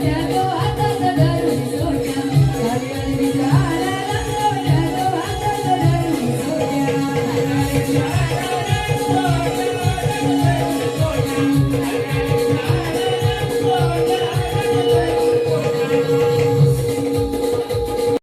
Yeah.